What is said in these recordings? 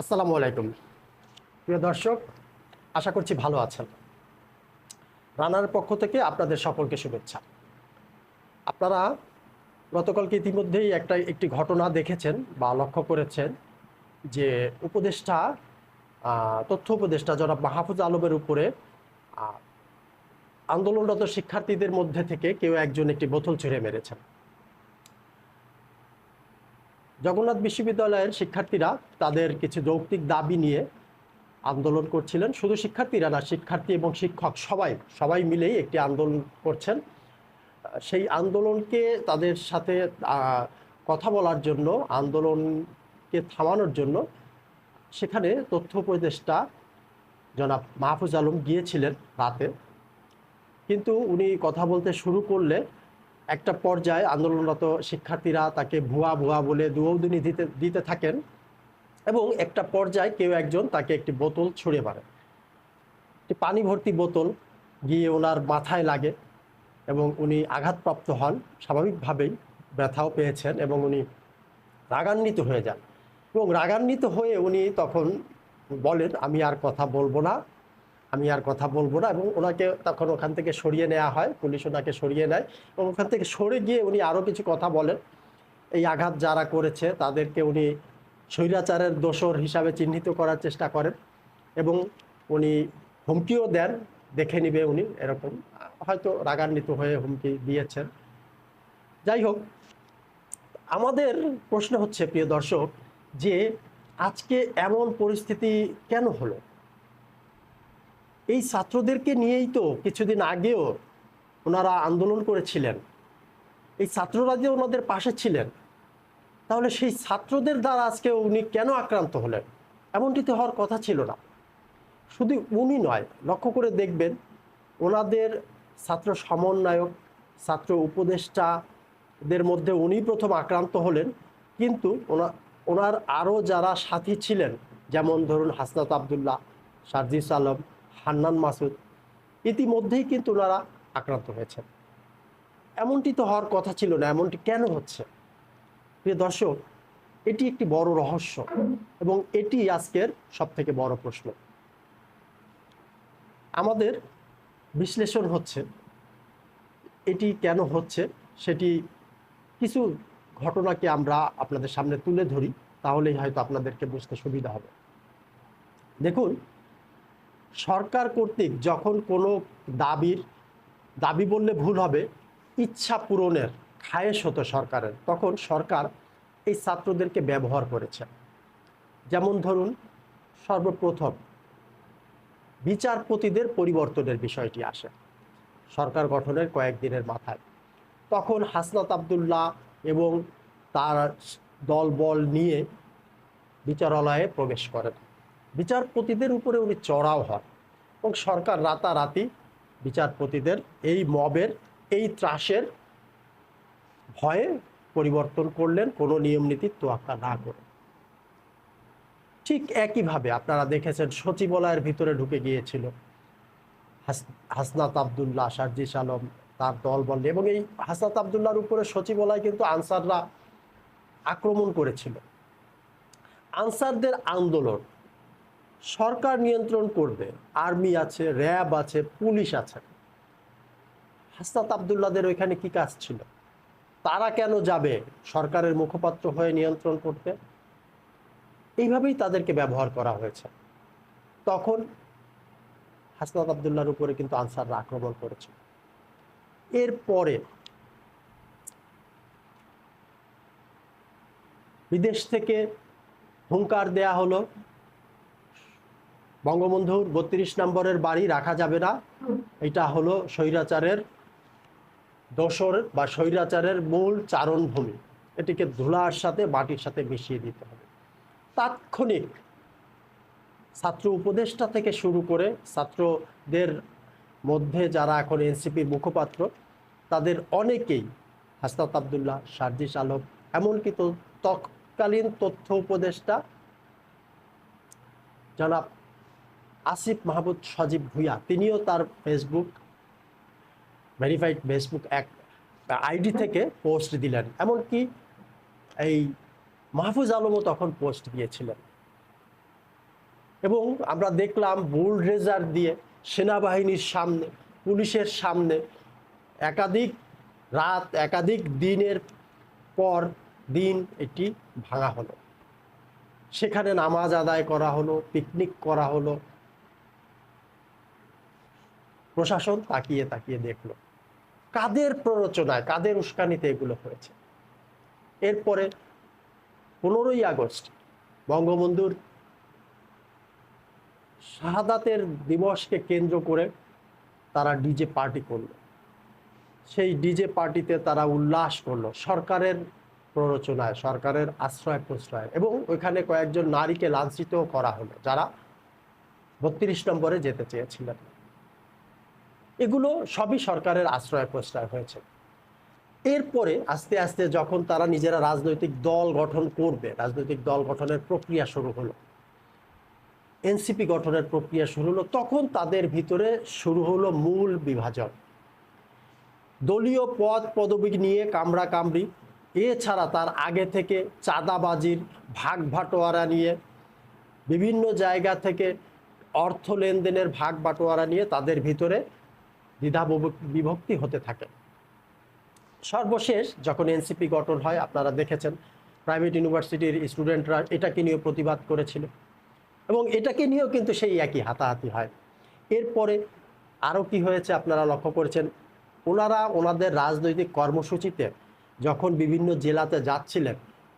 আসসালামু আলাইকুম। প্রিয় দর্শক, আশা করছি ভালো আছেন। রানার পক্ষ থেকে আপনাদের সকলকে শুভেচ্ছা। আপনারা গতকালকে ইতিমধ্যেই একটা, একটি ঘটনা দেখেছেন বা লক্ষ্য করেছেন যে উপদেষ্টা তথ্য উপদেষ্টা জনাব মাহফুজ আলমের উপরে আন্দোলনরত শিক্ষার্থীদের মধ্যে থেকে কেউ একজন একটি বোতল ছুঁড়ে মেরেছেন। জগন্নাথ বিশ্ববিদ্যালয়ের শিক্ষার্থীরা তাদের কিছু যৌক্তিক দাবি নিয়ে আন্দোলন করছিলেন। শুধু শিক্ষার্থীরা না, শিক্ষার্থী এবং শিক্ষক সবাই সবাই মিলেই একটি আন্দোলন করছেন। সেই আন্দোলনকে তাদের সাথে কথা বলার জন্য, আন্দোলনকে থামানোর জন্য সেখানে তথ্য উপদেষ্টা জনাব মাহফুজ আলম গিয়েছিলেন রাতে। কিন্তু উনি কথা বলতে শুরু করলে একটা পর্যায়ে আন্দোলনরত শিক্ষার্থীরা তাকে ভুয়া ভুয়া বলে দুৌদিনী দিতে দিতে থাকেন এবং একটা পর্যায়ে কেউ একজন তাকে একটি বোতল ছুঁড়ে মারে। একটি পানি ভর্তি বোতল গিয়ে ওনার মাথায় লাগে এবং উনি আঘাতপ্রাপ্ত হন। স্বাভাবিকভাবেই ব্যথাও পেয়েছেন এবং উনি রাগান্বিত হয়ে যান। এবং রাগান্বিত হয়ে উনি তখন বলেন, আমি আর কথা বলব না। আমি আর কথা বলব না এবং ওনাকে তখন ওখান থেকে সরিয়ে নেওয়া হয়, পুলিশ ওনাকে সরিয়ে নেয় এবং ওখান থেকে সরে গিয়ে উনি আরও কিছু কথা বলেন। এই আঘাত যারা করেছে তাদেরকে উনি স্বৈরাচারের দোষর হিসাবে চিহ্নিত করার চেষ্টা করেন এবং উনি হুমকিও দেন, দেখে নিবে উনি এরকম। হয়তো রাগান্বিত হয়ে হুমকি দিয়েছেন। যাই হোক, আমাদের প্রশ্ন হচ্ছে, প্রিয় দর্শক, যে আজকে এমন পরিস্থিতি কেন হলো? এই ছাত্রদেরকে নিয়েই তো কিছুদিন আগেও ওনারা আন্দোলন করেছিলেন। এই ছাত্ররা যে ওনাদের পাশে ছিলেন, তাহলে সেই ছাত্রদের দ্বারা আজকে উনি কেন আক্রান্ত হলেন? এমনটি তো হওয়ার কথা ছিল না। শুধু উনি নয়, লক্ষ্য করে দেখবেন ওনাদের ছাত্র সমন্বয়ক, ছাত্র উপদেষ্টাদের মধ্যে উনি প্রথম আক্রান্ত হলেন। কিন্তু ওনা, ওনার আরও যারা সাথী ছিলেন, যেমন ধরুন হাসনাত আবদুল্লাহ, সার্জিস আলম হান্নান মাসুদ ইতিমধ্যেই কিন্তু ওনারা আক্রান্ত হয়েছেন। এমনটি তো হওয়ার কথা ছিল না, এমনটি কেন হচ্ছে? প্রিয় দর্শক, এটি একটি বড় রহস্য এবং এটি আজকের সব থেকে বড় প্রশ্ন। আমাদের বিশ্লেষণ হচ্ছে, এটি কেন হচ্ছে সেটি কিছু ঘটনাকে আমরা আপনাদের সামনে তুলে ধরি, তাহলেই হয়তো আপনাদেরকে বুঝতে সুবিধা হবে। দেখুন সরকার কর্তৃক যখন কোনো দাবির, দাবি বললে ভুল হবে, ইচ্ছা পূরণের খায়েশ হতো সরকারের, তখন সরকার এই ছাত্রদেরকে ব্যবহার করেছে। যেমন ধরুন, সর্বপ্রথম বিচারপতিদের পরিবর্তনের বিষয়টি আসে, সরকার গঠনের কয়েকদিনের মাথায়। তখন হাসনাত আবদুল্লাহ এবং তার দলবল নিয়ে বিচারালয়ে প্রবেশ করেন। বিচারপতিদের উপরে উনি চড়াও হন এবং সরকার রাতারাতি বিচারপতিদের এই মবের, এই ত্রাসের ভয়ে পরিবর্তন করলেন, কোনো নিয়ম নীতির তোয়াক্কা না করে। ঠিক একইভাবে আপনারা দেখেছেন সচিবালয়ের ভিতরে ঢুকে গিয়েছিল হাসনাত আবদুল্লাহ, সার্জিস আলম তার দল বললে এবং এই হাসনাত আবদুল্লাহর উপরে সচিবালয় কিন্তু আনসাররা আক্রমণ করেছিল। আনসারদের আন্দোলন সরকার নিয়ন্ত্রণ করবে। আর্মি আছে, র্যাব আছে, পুলিশ আছে। হাসনাত আবদুল্লাদের ওইখানে কি কাজ ছিল? তারা কেন যাবে? সরকারের মুখপাত্র হয়ে নিয়ন্ত্রণ করতে? এইভাবেই তাদেরকে ব্যবহার করা হয়েছে। তখন হাসনাত আবদুল্লাহর উপরে কিন্তু আনসাররা আক্রমণ করেছে। এরপরে বিদেশ থেকে হুঙ্কার দেয়া হলো। বঙ্গবন্ধুর বত্রিশ নম্বরের বাড়ি রাখা যাবে না। এটা হলো স্বৈরাচারের দোসর বা স্বৈরাচারের মূল চারণভূমি। এটিকে ধুলার সাথে, মাটির সাথে মিশিয়ে দিতে হবে। তাৎক্ষণিক ছাত্র উপদেষ্টা থেকে শুরু করে ছাত্রদের মধ্যে যারা এখন এনসিপির মুখপাত্র, তাদের অনেকেই হাসনাত আবদুল্লাহ সার্জিস আলম, এমনকি তৎকালীন তথ্য উপদেষ্টা জনাব আসিফ মাহমুদ সজীব ভুইয়া, তিনিও তার ফেসবুক ভেরিফাইড ফেসবুক এক আইডি থেকে পোস্ট দিলেন। এমনকি এই মাহফুজ আলমও তখন পোস্ট দিয়েছিলেন। এবং আমরা দেখলাম বুলড্রেজার দিয়ে সেনাবাহিনীর সামনে, পুলিশের সামনে একাধিক রাত, একাধিক দিনের পর দিন এটি ভাঙা হলো। সেখানে নামাজ আদায় করা হলো পিকনিক করা হলো প্রশাসন তাকিয়ে তাকিয়ে দেখল। কাদের প্ররোচনায়, কাদের উস্কানিতে এগুলো হয়েছে? এরপরে পনেরোই আগস্ট বঙ্গবন্ধুর শাহাদাতের দিবসকে কেন্দ্র করে তারা ডিজে পার্টি করল। সেই ডিজে পার্টিতে তারা উল্লাস করল সরকারের প্ররোচনায়, সরকারের আশ্রয় প্রশ্রয় এবং ওইখানে কয়েকজন নারীকে লাঞ্ছিত করা হলো যারা বত্রিশ নম্বরে যেতে চেয়েছিলেন। এগুলো সবই সরকারের আশ্রয় প্রশ্রয় হয়েছে। এরপরে আস্তে আস্তে যখন তারা নিজেরা রাজনৈতিক দল গঠন করবে, রাজনৈতিক দল গঠনের প্রক্রিয়া শুরু হলো, এনসিপি গঠনের প্রক্রিয়া শুরু হলো, তখন তাদের ভিতরে শুরু হলো মূল বিভাজন। দলীয় পদ পদবি নিয়ে কামড়া কামড়ি, এছাড়া তার আগে থেকে চাঁদাবাজির ভাগ ভাটোয়ারা নিয়ে, বিভিন্ন জায়গা থেকে অর্থ লেনদেনের ভাগ বাটোয়ারা নিয়ে তাদের ভিতরে দ্বিধা বিভক্তি হতে থাকে। সর্বশেষ যখন এনসিপি গঠন হয়, আপনারা দেখেছেন, প্রাইভেট ইউনিভার্সিটির স্টুডেন্টরা এটাকে নিয়ে প্রতিবাদ করেছিল। এবং এটাকে নিয়েও কিন্তু সেই একই হাতাহাতি হয়। এরপরে আরও কি হয়েছে আপনারা লক্ষ্য করেছেন, ওনারা ওনাদের রাজনৈতিক কর্মসূচিতে যখন বিভিন্ন জেলাতে যাচ্ছিলেন,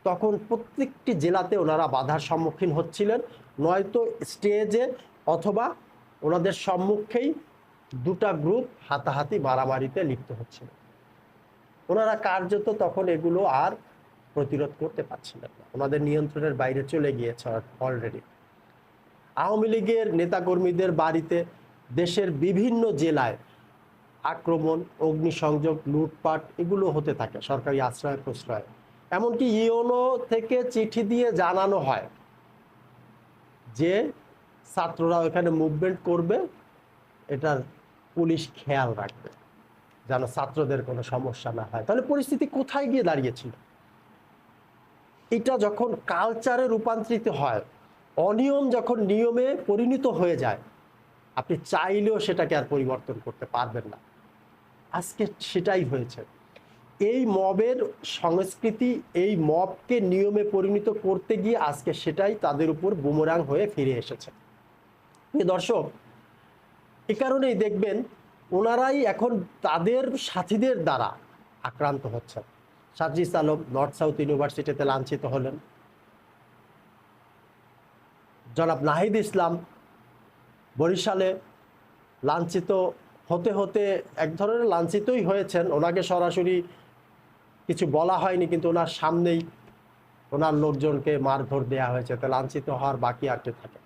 তখন প্রত্যেকটি জেলাতে ওনারা বাধার সম্মুখীন হচ্ছিলেন। নয়তো স্টেজে অথবা ওনাদের সম্মুখেই দুটা গ্রুপ হাতাহাতি মারামারিতে লিপ্ত হচ্ছিল। ওনারা কার্যত তখন এগুলো আর প্রতিরোধ করতে পারছিলেন না। ওনাদের নিয়ন্ত্রণের বাইরে চলে গিয়েছে অলরেডি আওয়ামী লীগের নেতাকর্মীদের বাড়িতে দেশের বিভিন্ন জেলায় আক্রমণ, অগ্নিসংযোগ, লুটপাট এগুলো হতে থাকে, সরকারি আশ্রয় প্রশ্রয়। এমনকি ইওনো থেকে চিঠি দিয়ে জানানো হয় যে ছাত্ররা ওখানে মুভমেন্ট করবে এটার পুলিশ খেয়াল রাখবে, যেন ছাত্রদের কোনো সমস্যা না হয়। তাহলে পরিস্থিতি কোথায় গিয়ে দাঁড়িয়েছিল? এটা যখন কালচারে রূপান্তরিত হয়, অনিয়ম যখন নিয়মে পরিণত হয়ে যায়, আপনি চাইলেও সেটাকে আর পরিবর্তন করতে পারবেন না। আজকে সেটাই হয়েছে। এই মবের সংস্কৃতি, এই মবকে নিয়মে পরিণত করতে গিয়ে আজকে সেটাই তাদের উপর বুমরাং হয়ে ফিরে এসেছে। দর্শক এ কারণেই দেখবেন ওনারাই এখন তাদের সাথীদের দ্বারা আক্রান্ত হচ্ছেন। সাজিস আলম নর্থ সাউথ ইউনিভার্সিটিতে লাঞ্ছিত হলেন। জনাব নাহিদ ইসলাম বরিশালে লাঞ্ছিত হতে হতে এক ধরনের লাঞ্ছিতই হয়েছেন। ওনাকে সরাসরি কিছু বলা হয়নি, কিন্তু ওনার সামনেই ওনার লোকজনকে মারধর দেওয়া হয়েছে। তো লাঞ্ছিত হওয়ার বাকি আটকে থাকে।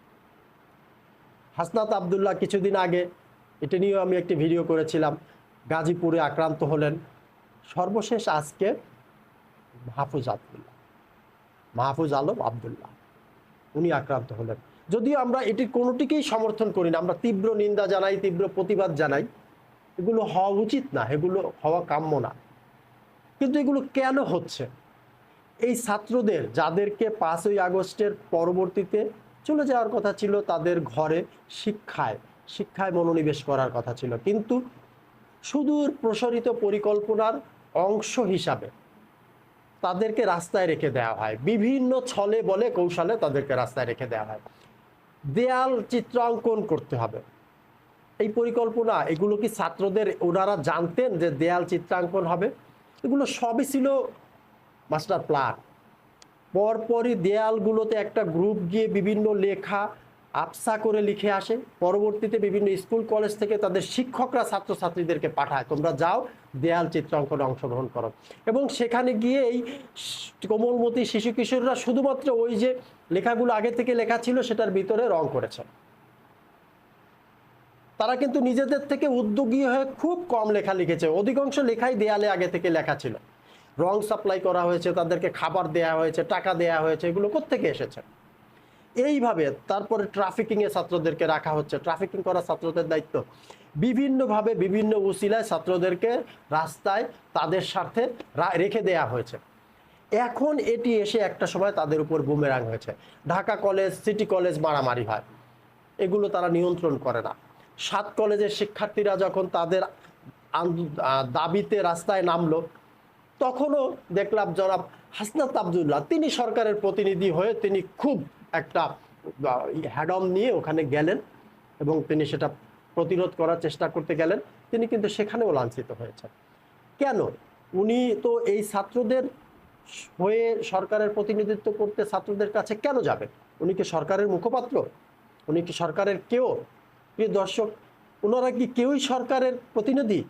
হাসনাত আবদুল্লাহ কিছুদিন আগে, এটা নিয়েও আমি একটি ভিডিও করেছিলাম, গাজীপুরে আক্রান্ত হলেন সর্বশেষ আজকে মাহফুজ আবদুল্লাহ, মাহফুজ আলম আবদুল্লাহ, উনি আক্রান্ত হলেন। যদিও আমরা এটির কোনোটিকেই সমর্থন করি না, আমরা তীব্র নিন্দা জানাই, তীব্র প্রতিবাদ জানাই, এগুলো হওয়া উচিত না, এগুলো হওয়া কাম্য না। কিন্তু এগুলো কেন হচ্ছে? এই ছাত্রদের, যাদেরকে পাঁচই আগস্টের পরবর্তীতে চলে যাওয়ার কথা ছিল তাদের ঘরে শিক্ষায় শিক্ষায় মনোনিবেশ করার কথা ছিল। কিন্তু সুদূর প্রসারিত পরিকল্পনার অংশ হিসাবে তাদেরকে রাস্তায় রেখে দেওয়া হয়। বিভিন্ন ছলে বলে কৌশলে তাদেরকে রাস্তায় রেখে দেওয়া হয়। দেয়াল চিত্রাঙ্কন করতে হবে। এই পরিকল্পনা, এগুলো কি ছাত্রদের, ওনারা জানতেন যে দেয়াল চিত্রাঙ্কন হবে? এগুলো সবই ছিল মাস্টার প্ল্যান। পরপরই দেয়ালগুলোতে একটা গ্রুপ গিয়ে বিভিন্ন লেখা আপসা করে লিখে আসে। পরবর্তীতে বিভিন্ন স্কুল, কলেজ থেকে তাদের শিক্ষকরা ছাত্রছাত্রীদেরকে পাঠায়, তোমরা যাও, দেয়াল চিত্রাঙ্কনে অংশগ্রহণ করো। এবং সেখানে গিয়ে এই কোমলমতি শিশু কিশোররা শুধুমাত্র ওই যে লেখাগুলো আগে থেকে লেখা ছিল, সেটার ভিতরে রং করেছে। তারা কিন্তু নিজেদের থেকে উদ্যোগী হয়ে খুব কম লেখা লিখেছে। অধিকাংশ লেখাই দেয়ালে আগে থেকে লেখা ছিল। রং সাপ্লাই করা হয়েছে, তাদেরকে খাবার দেয়া হয়েছে, টাকা দেয়া হয়েছে, এগুলো কোথেকে এসেছে? এইভাবে তারপরে ট্রাফিকিংয়ে ছাত্রদেরকে রাখা হচ্ছে। ট্রাফিকিং করা ছাত্রদের দায়িত্ব। বিভিন্নভাবে বিভিন্ন উসিলায় ছাত্রদেরকে রাস্তায় তাদের স্বার্থে রেখে দেয়া হয়েছে। এখন এটি এসে একটা সময় তাদের উপর বুমেরাং হয়েছে। ঢাকা কলেজ সিটি কলেজ মারামারি হয়। এগুলো তারা নিয়ন্ত্রণ করে না। সাত কলেজের শিক্ষার্থীরা যখন তাদের দাবিতে রাস্তায় নামলো তখনও দেখলাম জনাব হাসনাত আবদুল্লাহ, তিনি সরকারের প্রতিনিধি হয়ে তিনি খুব একটা হ্যাডম নিয়ে ওখানে গেলেন এবং তিনি সেটা প্রতিরোধ করার চেষ্টা করতে গেলেন। তিনি কিন্তু সেখানেও লাঞ্ছিত হয়েছেন। কেন? উনি তো এই ছাত্রদের হয়ে সরকারের প্রতিনিধিত্ব করতে ছাত্রদের কাছে কেন যাবেন? উনি কি সরকারের মুখপাত্র? উনি কি সরকারের কেউ? প্রিয় দর্শক ওনারা কি কেউই সরকারের প্রতিনিধি?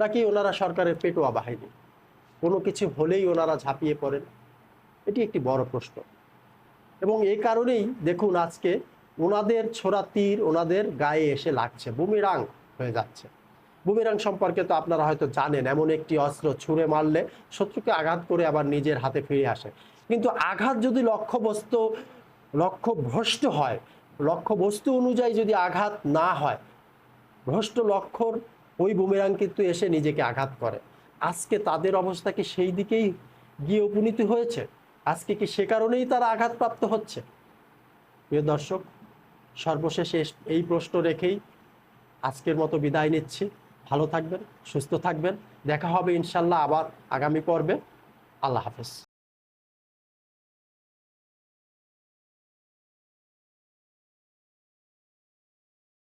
নাকি ওনারা সরকারের পেটোয়া বাহিনী? কোনো কিছু হলেই ওনারা ঝাঁপিয়ে পড়েন। এটি একটি বড় প্রশ্ন। এবং এই কারণেই দেখুন আজকে ওনাদের ছোড়া তীর ওনাদের গায়ে এসে লাগছে, বুমিরাং হয়ে যাচ্ছে। বুমিরাং সম্পর্কে তো আপনারা হয়তো জানেন, এমন একটি অস্ত্র ছুঁড়ে মারলে শত্রুকে আঘাত করে আবার নিজের হাতে ফিরে আসে। কিন্তু আঘাত যদি লক্ষ্যবস্তু লক্ষ্য ভ্রষ্ট হয়, লক্ষ্যবস্তু অনুযায়ী যদি আঘাত না হয়, ভ্রষ্ট লক্ষ্যর ওই বুমেরাং কিন্তু এসে নিজেকে আঘাত করে। আজকে তাদের অবস্থা কি সেই দিকেই গিয়ে উপনীত হয়েছে? আজকে কি সে কারণেই তারা আঘাতপ্রাপ্ত হচ্ছে? প্রিয় দর্শক, সর্বশেষে এই প্রশ্ন রেখেই আজকের মতো বিদায় নিচ্ছি। ভালো থাকবেন, সুস্থ থাকবেন। দেখা হবে ইনশাল্লাহ আবার আগামী পর্বে। আল্লাহ হাফেজ।